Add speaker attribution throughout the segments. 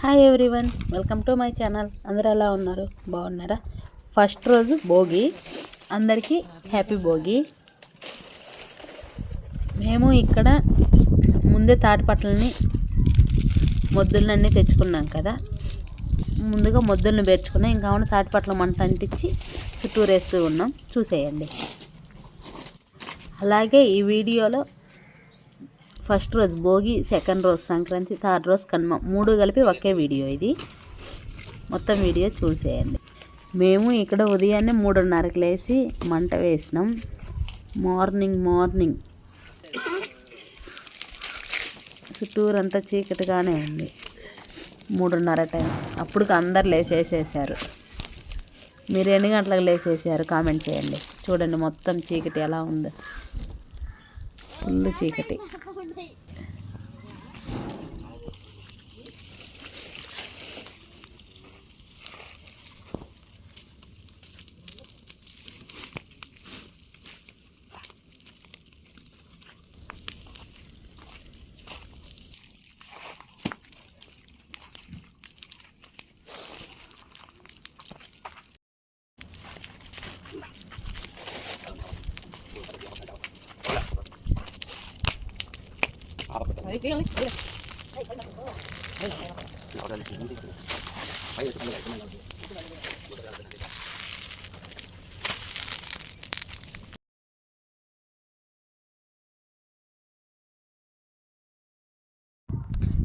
Speaker 1: Hi everyone welcome to my channel అందరూ ఎలా ఉన్నారు? బాగున్నారా? ఫస్ట్ రోజు భోగి. అందరికీ హ్యాపీ భోగి. మేము ఇక్కడ ముందే తాటిపట్లని మొద్దులన్నీ తెచ్చుకున్నాం కదా. ముందుగా మొద్దులను పేర్చుకున్నాం. ఇంకా అవును తాటిపట్ల మంట అంటించి చుట్టూరు వేస్తూ ఉన్నాం. చూసేయండి. అలాగే ఈ వీడియోలో ఫస్ట్ రోజు భోగి సెకండ్ రోజు సంక్రాంతి థర్డ్ రోజు కనుమ. మూడు కలిపి ఒకే వీడియో ఇది. మొత్తం వీడియో చూసేయండి. మేము ఇక్కడ ఉదయాన్నే మూడున్నరకు లేచి మంట వేసినాం. Morning morning. చుట్టూరంతా చీకటిగానే ఉంది. మూడున్నర టైం. అప్పుడు అందరు లేచేసేసారు మీరు ఎన్ని గంటలకు లేచేసారు కామెంట్ చేయండి. చూడండి మొత్తం చీకటి ఎలా ఉందో. ఫుల్ చీకటి.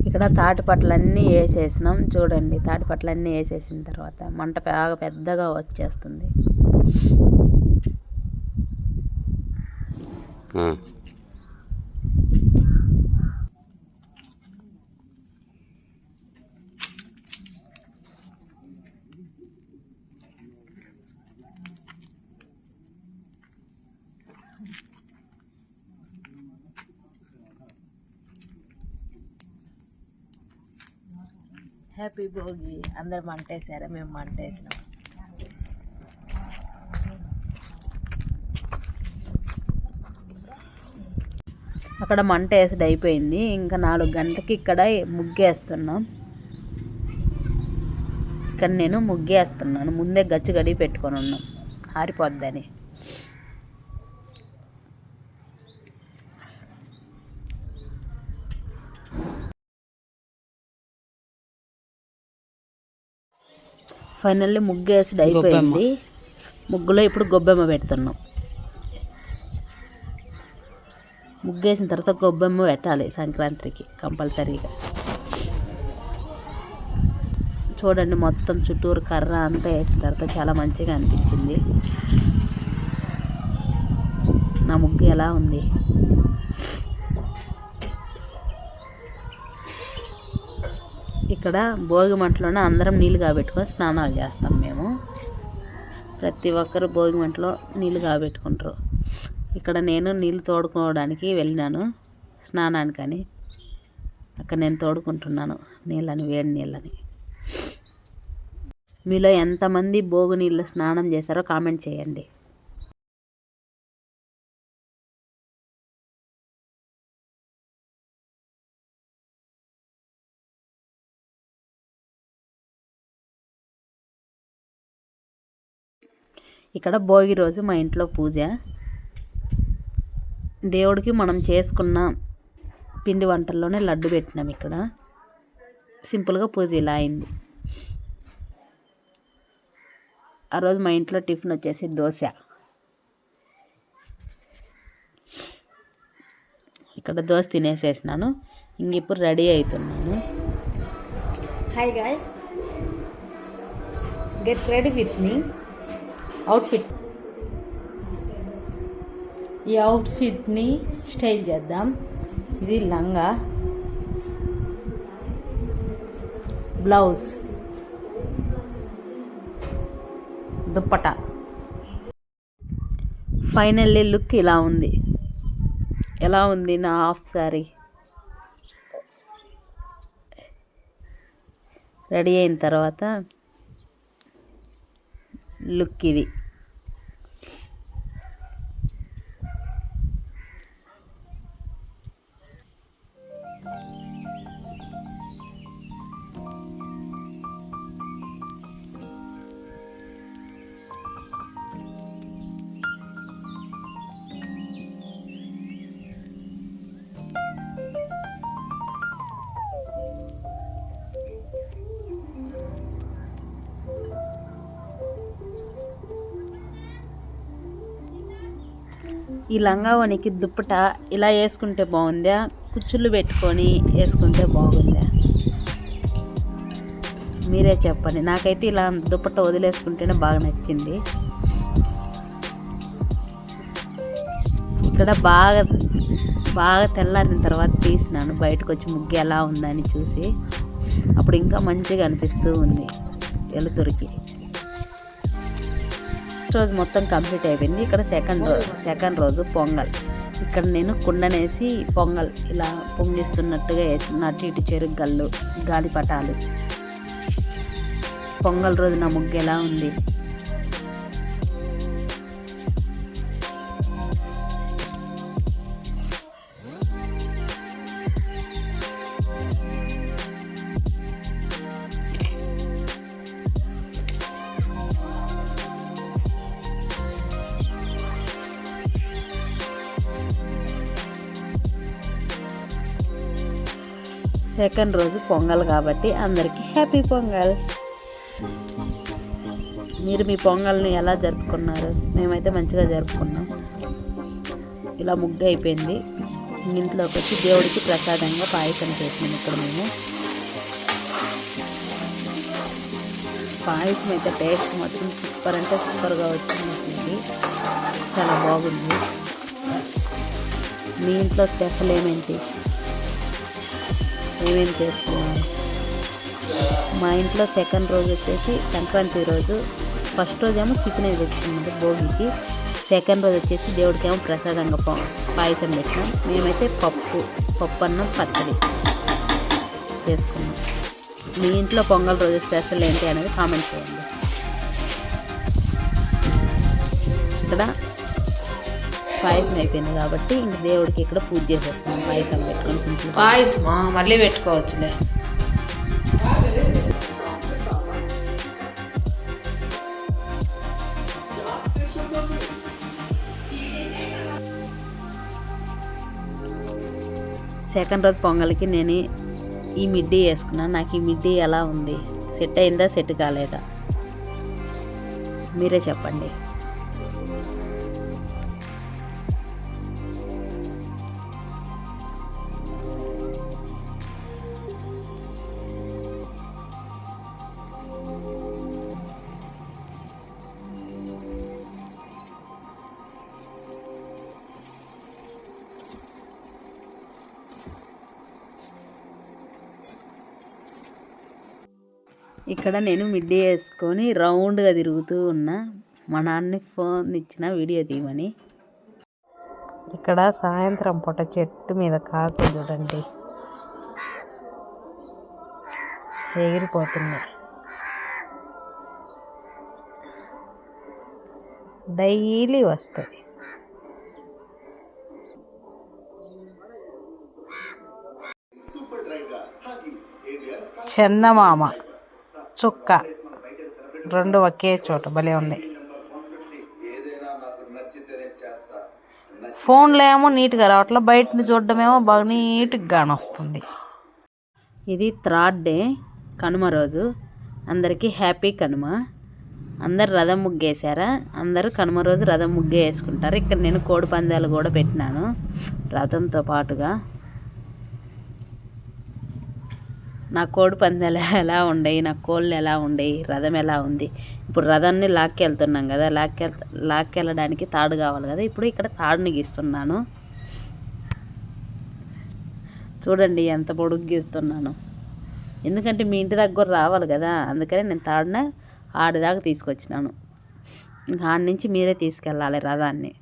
Speaker 1: ఇక్కడ తాటిపట్లన్నీ వేసేసినాం. చూడండి తాటిపట్లన్నీ వేసేసిన తర్వాత మంట బాగా పెద్దగా వచ్చేస్తుంది. హ్యాపీ భోగి. అందరు మంట వేసారా మేము మంట వేసినాం అక్కడ మంట వేసుడు అయిపోయింది. ఇంకా నాలుగు గంటలకి ఇక్కడ ముగ్గేస్తున్నాం. ఇక్కడ నేను ముగ్గేస్తున్నాను. ముందే గచ్చి గడి పెట్టుకొని ఉన్నాం. ఆరిపోద్దని. ఫైనల్లీ ముగ్గు వేసుడు అయిపోయింది ముగ్గులో ఇప్పుడు గొబ్బెమ్మ పెడుతున్నాం. ముగ్గేసిన తర్వాత గొబ్బెమ్మ పెట్టాలి సంక్రాంతికి కంపల్సరీగా. చూడండి మొత్తం చుట్టూరు కర్ర అంతా వేసిన తర్వాత చాలా మంచిగా అనిపించింది. నా ముగ్గు ఎలా ఉంది? ఇక్కడ భోగి మంటలోనే అందరం నీళ్ళు కాబెట్టుకొని స్నానాలు చేస్తాం మేము. ప్రతి ఒక్కరు భోగి మంటలో నీళ్ళు కాబెట్టుకుంటారు. ఇక్కడ నేను నీళ్ళు తోడుకోవడానికి వెళ్ళినాను స్నానానికని. అక్కడ నేను తోడుకుంటున్నాను నీళ్ళని వేడి నీళ్ళని. మీలో ఎంతమంది భోగు నీళ్ళు స్నానం చేశారో కామెంట్ చేయండి. ఇక్కడ భోగి రోజు మా ఇంట్లో పూజ. దేవుడికి మనం చేసుకున్న పిండి వంటల్లోనే లడ్డు పెట్టినాం ఇక్కడ. సింపుల్గా పూజ ఇలా అయింది. ఆ రోజు మా ఇంట్లో టిఫిన్ వచ్చేసి దోశ. ఇక్కడ దోశ తినేసేసినాను. ఇంక ఇప్పుడు రెడీ అవుతున్నాను hi guy get ready with me outfit ఈ అవుట్ఫిట్ని స్టైల్ చేద్దాం. ఇది లంగా. బ్లౌజ్. దుప్పట. ఫైనల్లీ లుక్ ఇలా ఉంది. ఎలా ఉంది నా హాఫ్ సారీ రెడీ అయిన తర్వాత లుక్ ఇది ఈ లంగావోనికి దుప్పట ఇలా వేసుకుంటే బాగుందా? కుచ్చుళ్ళు పెట్టుకొని వేసుకుంటే బాగుందా? మీరే చెప్పండి. నాకైతే ఇలా దుప్పట వదిలేసుకుంటేనే బాగా నచ్చింది. ఇక్కడ బాగా బాగా తెల్లారిన తర్వాత తీసినాను. బయటకు వచ్చి ముగ్గు ఎలా ఉందని చూసి. అప్పుడు ఇంకా మంచిగా అనిపిస్తూ ఉంది. వెలుతురికి. ఫస్ట్ రోజు మొత్తం కంప్లీట్ అయిపోయింది. ఇక్కడ సెకండ్ రోజు సెకండ్ రోజు పొంగల్. ఇక్కడ నేను కుండనేసి పొంగల్ ఇలా పొంగిస్తున్నట్టుగా వేసిన అటు ఇటు చెరుకు గల్లు గాలిపటాలు. పొంగల్ రోజు నా ముగ్గు ఎలా ఉంది? సెకండ్ రోజు పొంగల్ కాబట్టి అందరికీ హ్యాపీ పొంగల్. మీరు మీ పొంగల్ని ఎలా జరుపుకున్నారు? మేమైతే మంచిగా జరుపుకున్నాం. ఇలా ముగ్గు అయిపోయింది. ఇంట్లోకి వచ్చి దేవుడికి ప్రసాదంగా పాయసం చేసినాం ఇక్కడ మేము. పాయసం అయితే టేస్ట్ మొత్తం సూపర్ అంటే సూపర్గా వచ్చింది. చాలా బాగుంది. మీ ఇంట్లో స్పెషల్ ఏమేంటి? ఏమేమి చేసుకున్నారు మా ఇంట్లో సెకండ్ రోజు వచ్చేసి సంక్రాంతి రోజు. ఫస్ట్ రోజు ఏమో చికెన్ తెచ్చుకున్నది భోగికి. సెకండ్ రోజు వచ్చేసి దేవుడికి ఏమో ప్రసాదంగా పాయసం పెట్టినాం. మేమైతే పప్పు పప్పు అన్నం పచ్చడి చేసుకున్నాం. మీ ఇంట్లో పొంగల్ రోజు స్పెషల్ ఏంటి అనేది కామెంట్ చేయండి. ఇక్కడ పాయసం అయిపోయింది కాబట్టి ఇంక దేవుడికి ఇక్కడ పూజ చేసేసుకున్నాం పాయసం పెట్టుకొని సింపుల్
Speaker 2: పాయసమా? మళ్ళీ పెట్టుకోవచ్చులే.
Speaker 1: సెకండ్ రోజు పొంగల్కి నేను ఈ మిడ్డీ వేసుకున్నాను నాకు ఈ మిడ్డీ ఎలా ఉంది? సెట్ అయిందా? సెట్ కాలేదా? మీరే చెప్పండి. ఇక్కడ నేను మిడ్డీ వేసుకొని రౌండ్గా తిరుగుతూ ఉన్నా. మా నాన్న ఫోన్ ఇచ్చిన వీడియో తీయమని. ఇక్కడ సాయంత్రం పూట చెట్టు మీద కాకులు చూడండి. ఎగిరిపోతుంది. డైలీ వస్తుంది. చందమామ. చుక్క. రెండు ఒకే చోట భలే ఉన్నాయి ఫోన్లో ఏమో నీట్గా రావట్లే బయటని చూడడమేమో బాగా నీట్గా కానొస్తుంది ఇది థర్డ్ డే కనుమ రోజు. అందరికీ హ్యాపీ కనుమ. అందరు రథం ముగ్గేసారా అందరూ కనుమ రోజు రథం ముగ్గే వేసుకుంటారు. ఇక్కడ నేను కోడి పందాలు కూడా పెట్టినాను రథంతో పాటుగా. నా కోడి పందాలు ఎలా ఉండేవి నా కోళ్ళు ఎలా ఉండేవి రథం ఎలా ఉంది? ఇప్పుడు రథాన్ని లాక్కెళ్తున్నాం కదా లాక్కె లాక్కెళ్ళడానికి తాడు కావాలి కదా. ఇప్పుడు ఇక్కడ తాడుని గీస్తున్నాను. చూడండి ఎంత పొడుగు గీస్తున్నాను. ఎందుకంటే మీ ఇంటి దగ్గర రావాలి కదా అందుకని నేను తాడున ఆడిదాకా తీసుకొచ్చినాను. ఇంకా ఆడి నుంచి మీరే తీసుకెళ్ళాలి రథాన్ని.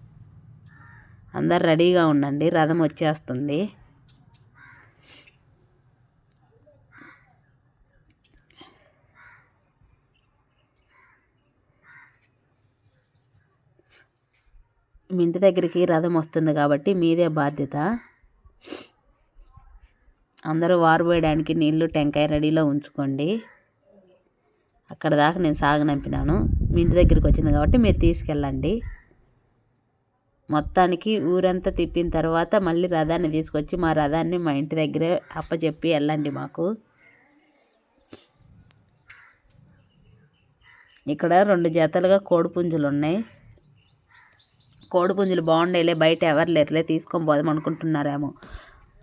Speaker 1: అందరు రెడీగా ఉండండి రథం వచ్చేస్తుంది. మీ ఇంటి దగ్గరికి రథం వస్తుంది కాబట్టి మీదే బాధ్యత. అందరూ వారు పోయడానికి నీళ్ళు టెంకాయ రెడీలో ఉంచుకోండి. అక్కడ దాకా నేను సాగనంపినాను మీ ఇంటి దగ్గరికి వచ్చింది కాబట్టి మీరు తీసుకెళ్ళండి. మొత్తానికి ఊరంతా తిప్పిన తర్వాత మళ్ళీ రథాన్ని తీసుకొచ్చి మా రథాన్ని మా ఇంటి దగ్గరే అప్పచెప్పి వెళ్ళండి మాకు. ఇక్కడ రెండు జతలుగా కోడిపుంజులు ఉన్నాయి. కోడి పుంజులు బాగుండేలే బయట ఎవరు లేరులే తీసుకొని పోదాం అనుకుంటున్నారేమో.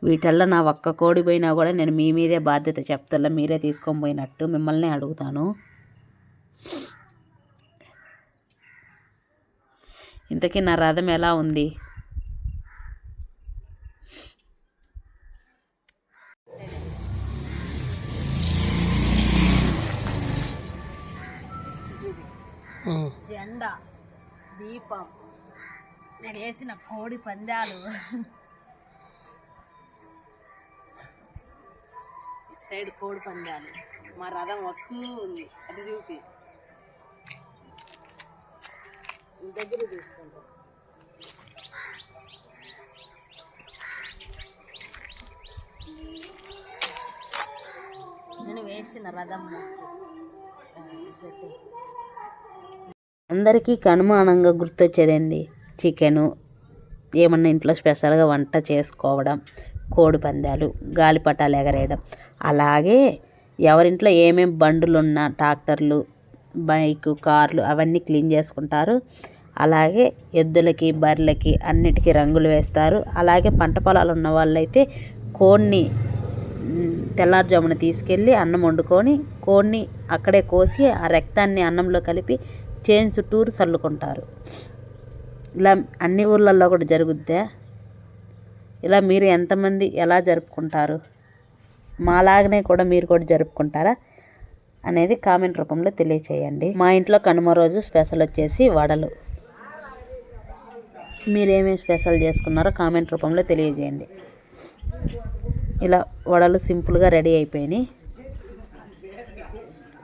Speaker 1: వీటల్లో నా ఒక్క కోడి పోయినా కూడా నేను మీ మీదే బాధ్యత చెప్తా మీరే తీసుకొని పోయినట్టు మిమ్మల్ని అడుగుతాను. ఇంతకీ నా రథం ఎలా ఉంది? జెండా దీపం. నేను వేసిన కోడి పందాలు. సైడ్ కోడి పందాలు. మా రథం వస్తూ ఉంది. అది చూపి. దగ్గర తీసుకుంటాం. నేను వేసిన రథం అందరికీ కనుమానంగా గుర్తొచ్చేదేంది? చికెను ఏమన్నా ఇంట్లో స్పెషల్గా వంట చేసుకోవడం కోడి పందాలు గాలిపటాలు ఎగరేయడం. అలాగే ఎవరింట్లో ఏమేమి బండులు ఉన్నా ట్రాక్టర్లు బైక్ కార్లు అవన్నీ క్లీన్ చేసుకుంటారు. అలాగే ఎద్దులకి బర్రెలకి అన్నిటికీ రంగులు వేస్తారు. అలాగే పంట పొలాలు ఉన్న వాళ్ళైతే కోడిని తెల్లారుజామున తీసుకెళ్ళి అన్నం వండుకొని కోడిని అక్కడే కోసి ఆ రక్తాన్ని అన్నంలో కలిపి చేను చుట్టూరు చల్లుకుంటారు. ఇలా అన్ని ఊర్లలో కూడా జరుగుద్దా. ఇలా మీరు ఎంతమంది ఎలా జరుపుకుంటారు? మాలాగనే కూడా మీరు కూడా జరుపుకుంటారా? అనేది కామెంట్ రూపంలో తెలియచేయండి. మా ఇంట్లో కనుమ రోజు స్పెషల్ వచ్చేసి వడలు. మీరేమేమి స్పెషల్ చేసుకున్నారో కామెంట్ రూపంలో తెలియజేయండి. ఇలా వడలు సింపుల్గా రెడీ అయిపోయినాయి.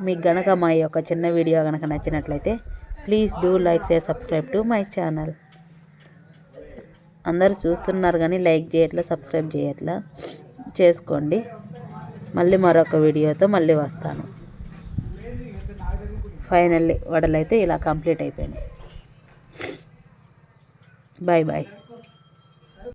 Speaker 1: మీకు గనక మా యొక్క చిన్న వీడియో కనుక నచ్చినట్లయితే please do like share subscribe to my channel. అందరూ చూస్తున్నారు కానీ లైక్ చేయట్లా సబ్స్క్రైబ్ చేయట్లా చేసుకోండి. మళ్ళీ మరొక వీడియోతో మళ్ళీ వస్తాను. ఫైనల్లీ వడలైతే ఇలా కంప్లీట్ అయిపోయినాయి. Bye bye